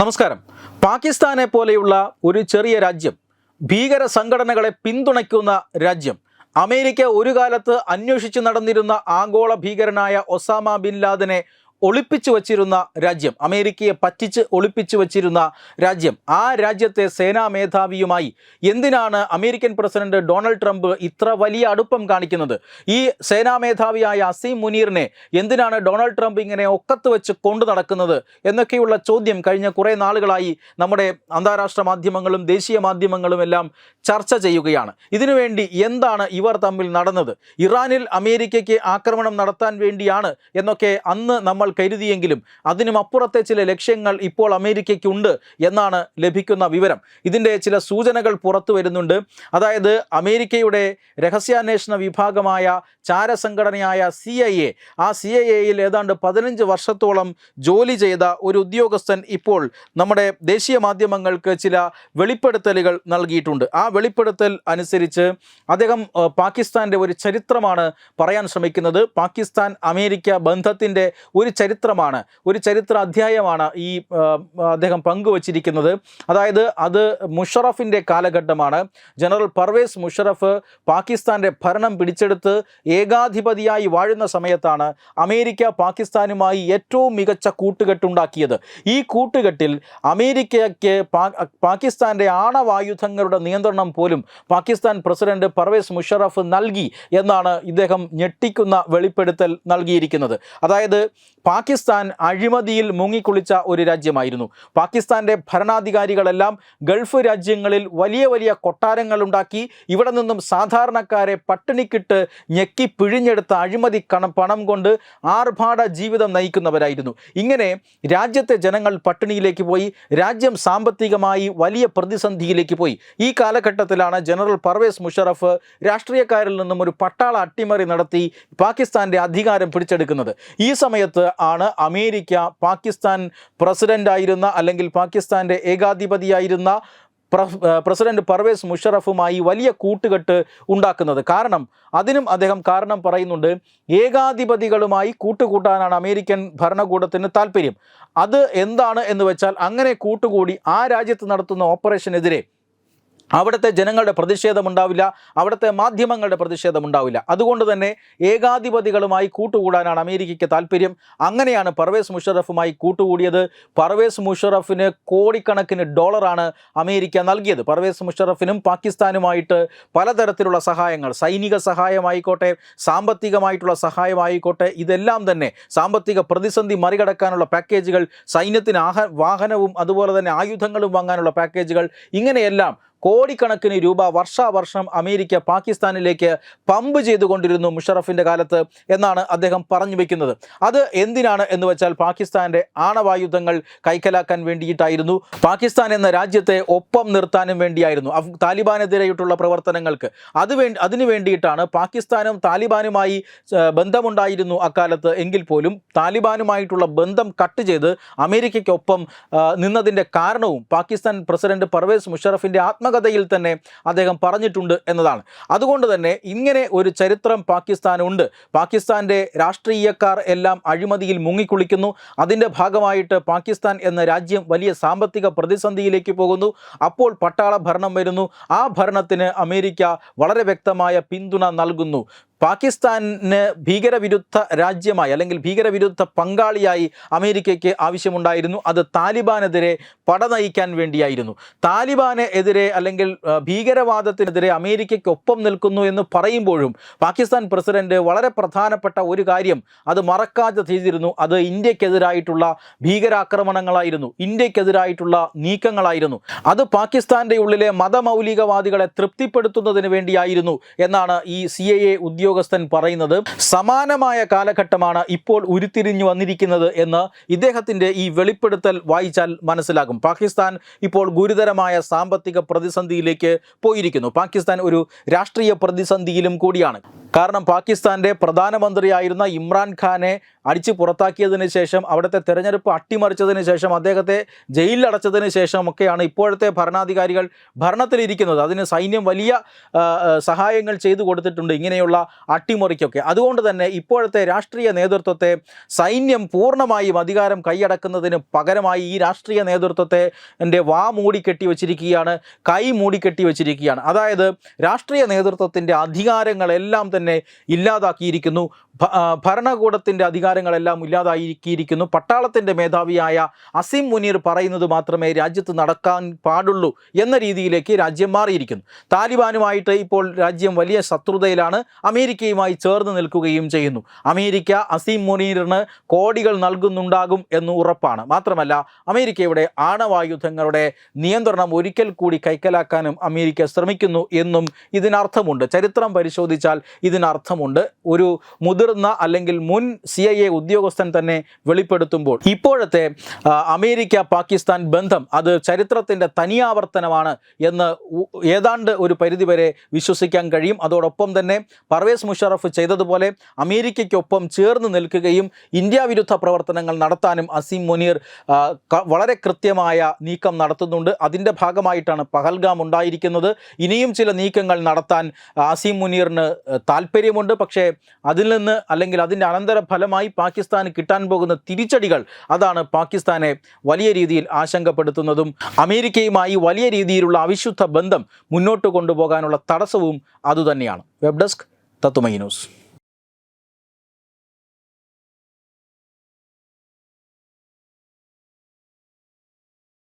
നമസ്കാരം. പാകിസ്ഥാനെ പോലെയുള്ള ഒരു ചെറിയ രാജ്യം ഭീകര സംഘടനകളെ പിന്തുണയ്ക്കുന്ന രാജ്യം അമേരിക്ക ഒരു കാലത്ത് അന്വേഷിച്ച് നടന്നിരുന്ന ആഗോള ഭീകരനായ ഒസാമ ബിൻ ലാദനെ ഒളിപ്പിച്ചു വച്ചിരുന്ന രാജ്യം അമേരിക്കയെ പറ്റിച്ച് ഒളിപ്പിച്ചു വച്ചിരുന്ന രാജ്യം ആ രാജ്യത്തെ സേനാ മേധാവിയുമായി എന്തിനാണ് അമേരിക്കൻ പ്രസിഡന്റ് ഡൊണാൾഡ് ട്രംപ് ഇത്ര വലിയ അടുപ്പം കാണിക്കുന്നത്? ഈ സേനാ മേധാവിയായ അസീം മുനീറിനെ എന്തിനാണ് ഡൊണാൾഡ് ട്രംപ് ഇങ്ങനെ ഒക്കത്ത് വെച്ച് കൊണ്ടു നടക്കുന്നത് എന്നൊക്കെയുള്ള ചോദ്യം കഴിഞ്ഞ കുറേ നാളുകളായി നമ്മുടെ അന്താരാഷ്ട്ര മാധ്യമങ്ങളും ദേശീയ മാധ്യമങ്ങളും എല്ലാം ചർച്ച ചെയ്യുകയാണ്. ഇതിനുവേണ്ടി എന്താണ് ഇവർ തമ്മിൽ നടന്നത്? ഇറാനിൽ അമേരിക്കയ്ക്ക് ആക്രമണം നടത്താൻ വേണ്ടിയാണ് എന്നൊക്കെ അന്ന് നമ്മൾ കരുതിയെങ്കിലും അതിനും അപ്പുറത്തെ ചില ലക്ഷ്യങ്ങൾ ഇപ്പോൾ അമേരിക്കയ്ക്കുണ്ട് എന്നാണ് ലഭിക്കുന്ന വിവരം. ഇതിന്റെ ചില സൂചനകൾ പുറത്തു വരുന്നുണ്ട്. അതായത് അമേരിക്കയുടെ രഹസ്യാന്വേഷണ വിഭാഗമായ ചാരസംഘടനയായ സി ഐ എ ആ സി ഐ എയിൽ ഏതാണ്ട് പതിനഞ്ച് വർഷത്തോളം ജോലി ചെയ്ത ഒരു ഉദ്യോഗസ്ഥൻ ഇപ്പോൾ നമ്മുടെ ദേശീയ മാധ്യമങ്ങൾക്ക് ചില വെളിപ്പെടുത്തലുകൾ നൽകിയിട്ടുണ്ട്. ആ വെളിപ്പെടുത്തൽ അനുസരിച്ച് അദ്ദേഹം പാകിസ്ഥാന്റെ ഒരു ചരിത്രമാണ് പറയാൻ ശ്രമിക്കുന്നത്. പാകിസ്ഥാൻ അമേരിക്ക ബന്ധത്തിന്റെ ഒരു ചരിത്രമാണ് ഒരു ചരിത്ര അധ്യായമാണ് ഈ അദ്ദേഹം പങ്കുവച്ചിരിക്കുന്നത്. അതായത് അത് മുഷറഫിന്റെ കാലഘട്ടമാണ്. ജനറൽ പർവേസ് മുഷറഫ് പാകിസ്ഥാന്റെ ഭരണം പിടിച്ചെടുത്ത് ഏകാധിപതിയായി വാഴുന്ന സമയത്താണ് അമേരിക്ക പാകിസ്ഥാനുമായി ഏറ്റവും മികച്ച കൂട്ടുകെട്ടുണ്ടാക്കിയത്. ഈ കൂട്ടുകെട്ടിൽ അമേരിക്കയ്ക്ക് പാകിസ്ഥാന്റെ ആണവായുധങ്ങളുടെ നിയന്ത്രണം പോലും പാകിസ്ഥാൻ പ്രസിഡന്റ് പർവേസ് മുഷറഫ് നൽകി എന്നാണ് ഇദ്ദേഹം ഞെട്ടിക്കുന്ന വെളിപ്പെടുത്തൽ നൽകിയിരിക്കുന്നത്. അതായത് പാകിസ്ഥാൻ അഴിമതിയിൽ മുങ്ങിക്കുളിച്ച ഒരു രാജ്യമായിരുന്നു. പാകിസ്ഥാന്റെ ഭരണാധികാരികളെല്ലാം ഗൾഫ് രാജ്യങ്ങളിൽ വലിയ വലിയ കൊട്ടാരങ്ങൾ ഉണ്ടാക്കി ഇവിടെ നിന്നും സാധാരണക്കാരെ പട്ടിണിക്കിട്ട് ഞെക്കി പിഴിഞ്ഞെടുത്ത അഴിമതി കണം പണം കൊണ്ട് ആർഭാട ജീവിതം നയിക്കുന്നവരായിരുന്നു. ഇങ്ങനെ രാജ്യത്തെ ജനങ്ങൾ പട്ടിണിയിലേക്ക് പോയി രാജ്യം സാമ്പത്തികമായി വലിയ പ്രതിസന്ധിയിലേക്ക് പോയി. ഈ കാലഘട്ടത്തിലാണ് ജനറൽ പർവേസ് മുഷറഫ് രാഷ്ട്രീയക്കാരിൽ നിന്നും ഒരു പട്ടാള അട്ടിമറി നടത്തി പാകിസ്ഥാന്റെ അധികാരം പിടിച്ചെടുക്കുന്നത്. ഈ സമയത്ത് ആണ് അമേരിക്ക പാകിസ്ഥാൻ പ്രസിഡന്റായിരുന്ന അല്ലെങ്കിൽ പാകിസ്ഥാന്റെ ഏകാധിപതിയായിരുന്ന പ്ര- പ്രസിഡന്റ് പർവേസ് മുഷറഫുമായി വലിയ കൂട്ടുകെട്ട് ഉണ്ടാക്കുന്നത്. കാരണം അതിനും അദ്ദേഹം കാരണം പറയുന്നുണ്ട് ഏകാധിപതികളുമായി കൂട്ടുകൂട്ടാനാണ് അമേരിക്കൻ ഭരണകൂടത്തിന് താല്പര്യം. അത് എന്താണ് എന്ന് വെച്ചാൽ അങ്ങനെ കൂട്ടുകൂടി ആ രാജ്യത്ത് നടത്തുന്ന ഓപ്പറേഷനെതിരെ അവിടുത്തെ ജനങ്ങളുടെ പ്രതിഷേധമുണ്ടാവില്ല അവിടുത്തെ മാധ്യമങ്ങളുടെ പ്രതിഷേധമുണ്ടാവില്ല അതുകൊണ്ട് തന്നെ ഏകാധിപതികളുമായി കൂട്ടുകൂടാനാണ് അമേരിക്കയ്ക്ക് താല്പര്യം. അങ്ങനെയാണ് പർവേസ് മുഷറഫുമായി കൂട്ടുകൂടിയത്. പർവേസ് മുഷറഫിന് കോടിക്കണക്കിന് ഡോളറാണ് അമേരിക്ക നൽകിയത്. പർവേസ് മുഷറഫിനും പാകിസ്ഥാനുമായിട്ട് പലതരത്തിലുള്ള സഹായങ്ങൾ സൈനിക സഹായമായിക്കോട്ടെ സാമ്പത്തികമായിട്ടുള്ള സഹായമായിക്കോട്ടെ ഇതെല്ലാം തന്നെ സാമ്പത്തിക പ്രതിസന്ധി മറികടക്കാനുള്ള പാക്കേജുകൾ സൈന്യത്തിന് ആഹ വാഹനവും അതുപോലെ തന്നെ ആയുധങ്ങളും വാങ്ങാനുള്ള പാക്കേജുകൾ ഇങ്ങനെയെല്ലാം കോടിക്കണക്കിന് രൂപ വർഷാവർഷം അമേരിക്ക പാകിസ്ഥാനിലേക്ക് പമ്പ് ചെയ്തുകൊണ്ടിരുന്നു മുഷറഫിന്റെ കാലത്ത് എന്നാണ് അദ്ദേഹം പറഞ്ഞു വെക്കുന്നത്. അത് എന്തിനാണ് എന്ന് വെച്ചാൽ പാകിസ്ഥാന്റെ ആണവായുധങ്ങൾ കൈക്കലാക്കാൻ വേണ്ടിയിട്ടായിരുന്നു. പാകിസ്ഥാൻ എന്ന രാജ്യത്തെ ഒപ്പം നിർത്താനും വേണ്ടിയായിരുന്നു അഫ് താലിബാനെതിരെയിട്ടുള്ള പ്രവർത്തനങ്ങൾക്ക്. അത് വേണ്ടി അതിനു വേണ്ടിയിട്ടാണ് പാകിസ്ഥാനും താലിബാനുമായി ബന്ധമുണ്ടായിരുന്നു അക്കാലത്ത് എങ്കിൽ പോലും താലിബാനുമായിട്ടുള്ള ബന്ധം കട്ട് ചെയ്ത് അമേരിക്കയ്ക്കൊപ്പം നിന്നതിന്റെ കാരണവും പാകിസ്ഥാൻ പ്രസിഡന്റ് പർവേസ് മുഷറഫിന്റെ ആത്മകഥയിൽ തന്നെ അദ്ദേഹം പറഞ്ഞിട്ടുണ്ട് എന്നതാണ്. അതുകൊണ്ട് തന്നെ ഇങ്ങനെ ഒരു ചരിത്രം പാകിസ്ഥാനുണ്ട്. പാകിസ്ഥാന്റെ രാഷ്ട്രീയക്കാർ എല്ലാം അഴിമതിയിൽ മുങ്ങിക്കുളിക്കുന്നു. അതിന്റെ ഭാഗമായിട്ട് പാകിസ്ഥാൻ എന്ന രാജ്യം വലിയ സാമ്പത്തിക പ്രതിസന്ധിയിലേക്ക് പോകുന്നു. അപ്പോൾ പട്ടാള ഭരണം വരുന്നു. ആ ഭരണത്തിന് അമേരിക്ക വളരെ വ്യക്തമായ പിന്തുണ നൽകുന്നു. പാകിസ്ഥാന് ഭീകരവിരുദ്ധ രാജ്യമായി അല്ലെങ്കിൽ ഭീകരവിരുദ്ധ പങ്കാളിയായി അമേരിക്കയ്ക്ക് ആവശ്യമുണ്ടായിരുന്നു. അത് താലിബാനെതിരെ പട നയിക്കാൻ വേണ്ടിയായിരുന്നു. താലിബാന് എതിരെ അല്ലെങ്കിൽ ഭീകരവാദത്തിനെതിരെ അമേരിക്കയ്ക്ക് ഒപ്പം നിൽക്കുന്നു എന്ന് പറയുമ്പോഴും പാകിസ്ഥാൻ പ്രസിഡന്റ് വളരെ പ്രധാനപ്പെട്ട ഒരു കാര്യം അത് മറക്കാതെ ചെയ്തിരുന്നു. അത് ഇന്ത്യക്കെതിരായിട്ടുള്ള ഭീകരാക്രമണങ്ങളായിരുന്നു. ഇന്ത്യക്കെതിരായിട്ടുള്ള നീക്കങ്ങളായിരുന്നു. അത് പാകിസ്ഥാന്റെ ഉള്ളിലെ മതമൗലികവാദികളെ തൃപ്തിപ്പെടുത്തുന്നതിന് വേണ്ടിയായിരുന്നു എന്നാണ് ഈ സി എ ഉദ്യോഗസ്ഥൻ പറയുന്നത് സമാനമായ കാലഘട്ടമാണ് ഇപ്പോൾ ഉരുത്തിരിഞ്ഞു വന്നിരിക്കുന്നത് എന്ന് ഇദ്ദേഹത്തിന്റെ ഈ വെളിപ്പെടുത്തൽ വായിച്ചാൽ മനസ്സിലാകും. പാകിസ്ഥാൻ ഇപ്പോൾ ഗുരുതരമായ സാമ്പത്തിക പ്രതിസന്ധിയിലേക്ക് പോയിരിക്കുന്നു. പാകിസ്ഥാൻ ഒരു രാഷ്ട്രീയ പ്രതിസന്ധിയിലും കൂടിയാണ്. കാരണം പാകിസ്ഥാന്റെ പ്രധാനമന്ത്രിയായിരുന്ന ഇമ്രാൻഖാനെ അടിച്ച് പുറത്താക്കിയതിന് ശേഷം അവിടുത്തെ തെരഞ്ഞെടുപ്പ് അട്ടിമറിച്ചതിന് ശേഷം അദ്ദേഹത്തെ ജയിലിലടച്ചതിന് ശേഷം ഒക്കെയാണ് ഇപ്പോഴത്തെ ഭരണാധികാരികൾ ഭരണത്തിലിരിക്കുന്നത്. അതിന് സൈന്യം വലിയ സഹായങ്ങൾ ചെയ്തു കൊടുത്തിട്ടുണ്ട് ഇങ്ങനെയുള്ള അട്ടിമറിക്കൊക്കെ. അതുകൊണ്ട് തന്നെ ഇപ്പോഴത്തെ രാഷ്ട്രീയ നേതൃത്വത്തെ സൈന്യം പൂർണമായും അധികാരം കൈയടക്കുന്നതിന് പകരമായി ഈ രാഷ്ട്രീയ നേതൃത്വത്തെ എന്റെ വാ മൂടിക്കെട്ടി വച്ചിരിക്കുകയാണ് കൈ മൂടിക്കെട്ടി വച്ചിരിക്കുകയാണ്. അതായത് രാഷ്ട്രീയ നേതൃത്വത്തിന്റെ അധികാരങ്ങളെല്ലാം തന്നെ ഇല്ലാതാക്കിയിരിക്കുന്നു. ഭ- ഭരണകൂടത്തിന്റെ അധികാരങ്ങളെല്ലാം ഇല്ലാതാക്കിയിരിക്കുന്നു. പട്ടാളത്തിന്റെ മേധാവിയായ അസീം മുനീർ പറയുന്നത് മാത്രമേ രാജ്യത്ത് നടക്കാൻ പാടുള്ളൂ എന്ന രീതിയിലേക്ക് രാജ്യം മാറിയിരിക്കുന്നു. താലിബാനുമായിട്ട് ഇപ്പോൾ രാജ്യം വലിയ ശത്രുതയിലാണ്. അമേരിക്കയുമായി ചേർന്ന് നിൽക്കുകയും ചെയ്യുന്നു. അമേരിക്ക അസീം മുനീറിന് കോടികൾ നൽകുന്നുണ്ടാകും എന്ന് ഉറപ്പാണ്. മാത്രമല്ല അമേരിക്കയുടെ ആണവായുധങ്ങളുടെ നിയന്ത്രണം ഒരിക്കൽ കൂടി കൈക്കലാക്കാനും അമേരിക്ക ശ്രമിക്കുന്നു എന്നും ഇതിനർത്ഥമുണ്ട്. ചരിത്രം പരിശോധിച്ചാൽ ഇതിനർത്ഥമുണ്ട്. ഒരു മുതിർന്ന അല്ലെങ്കിൽ മുൻ സി ഐ എ ഉദ്യോഗസ്ഥൻ തന്നെ വെളിപ്പെടുത്തുമ്പോൾ ഇപ്പോഴത്തെ അമേരിക്ക പാകിസ്ഥാൻ ബന്ധം അത് ചരിത്രത്തിന്റെ തനിയാവർത്തനമാണ് എന്ന് ഏതാണ്ട് ഒരു പരിധിവരെ വിശ്വസിക്കാൻ കഴിയും. അതോടൊപ്പം തന്നെ പർവേസ് മുഷറഫ് ചെയ്തതുപോലെ അമേരിക്കയ്ക്കൊപ്പം ചേർന്ന് നിൽക്കുകയും ഇന്ത്യ വിരുദ്ധ പ്രവർത്തനങ്ങൾ നടത്താനും അസീം മുനീർ വളരെ കൃത്യമായ നീക്കം നടത്തുന്നുണ്ട്. അതിന്റെ ഭാഗമായിട്ടാണ് പഹൽഗാം ഉണ്ടായിരിക്കുന്നത്. ഇനിയും ചില നീക്കങ്ങൾ നടത്താൻ അസീം മുനീറിന് ആ, താല്പര്യമുണ്ട്. പക്ഷേ അതിൽ നിന്ന് അല്ലെങ്കിൽ അതിന്റെ അനന്തര ഫലമായി പാകിസ്ഥാന് കിട്ടാൻ പോകുന്ന തിരിച്ചടികൾ അതാണ് പാകിസ്ഥാനെ വലിയ രീതിയിൽ ആശങ്കപ്പെടുത്തുന്നതും അമേരിക്കയുമായി വലിയ രീതിയിലുള്ള അവിശുദ്ധ ബന്ധം മുന്നോട്ട് കൊണ്ടുപോകാനുള്ള തടസ്സവും അതുതന്നെയാണ്. വെബ് ഡെസ്ക് തത്തുമൈ ന്യൂസ്.